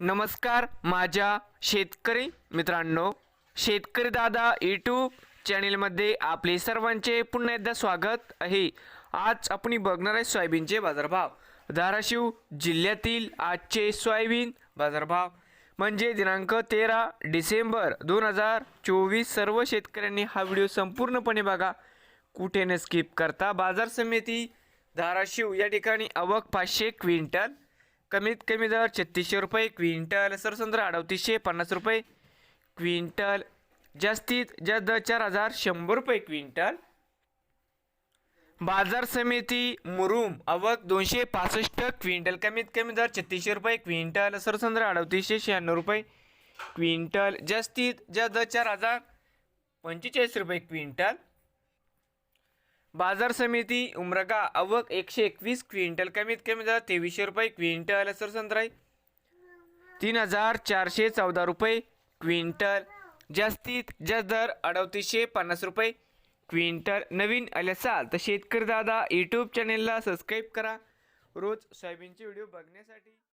नमस्कार माझ्या शेतकरी मित्रांनो शेतकरी दादा यूट्यूब चॅनेलमध्ये आपले सर्वांचे पुन्हा एकदा स्वागत आहे. आज आपण बघणार आहे सोयाबीनचे बाजारभाव. धाराशिव जिल्ह्यातील आजचे सोयाबीन बाजारभाव म्हणजे दिनांक तेरा डिसेंबर दोन हजार चोवीस. सर्व शेतकऱ्यांनी हा व्हिडिओ संपूर्णपणे बघा. कुठे न स्किप करता बाजार समिती धाराशिव या ठिकाणी आवक पाचशे क्विंटल कमीत कमी दर छत्तीसशे रुपये क्विंटल सरसंद्र अडतीसशे पन्नास रुपये क्विंटल जास्तीत जास्त दर चार हजार शंभर रुपये क्विंटल. बाजार समिती मुरुम आवक दोनशे पासष्ट क्विंटल कमीत कमी दर छत्तीसशे रुपये क्विंटल सरसंद्र अडतीसशे शहाण्णव रुपये क्विंटल जास्तीत जास्त दर चार हजार पंचेचाळीस रुपये क्विंटल. बाजार समिती उमरगा आवक एकशे एकवीस क्विंटल कमीत कमी दर तेवीसशे रुपये क्विंटल सर संत्राई तीन हजार चारशे चौदा रुपये क्विंटल. जास्तीत जास्त दर अडतीसशे पन्नास रुपये क्विंटल. नवीन आले असाल तर शेतकरी दादा यूट्यूब चॅनेलला सबस्क्राईब करा. रोज सोयाबीनचे व्हिडिओ बघण्यासाठी.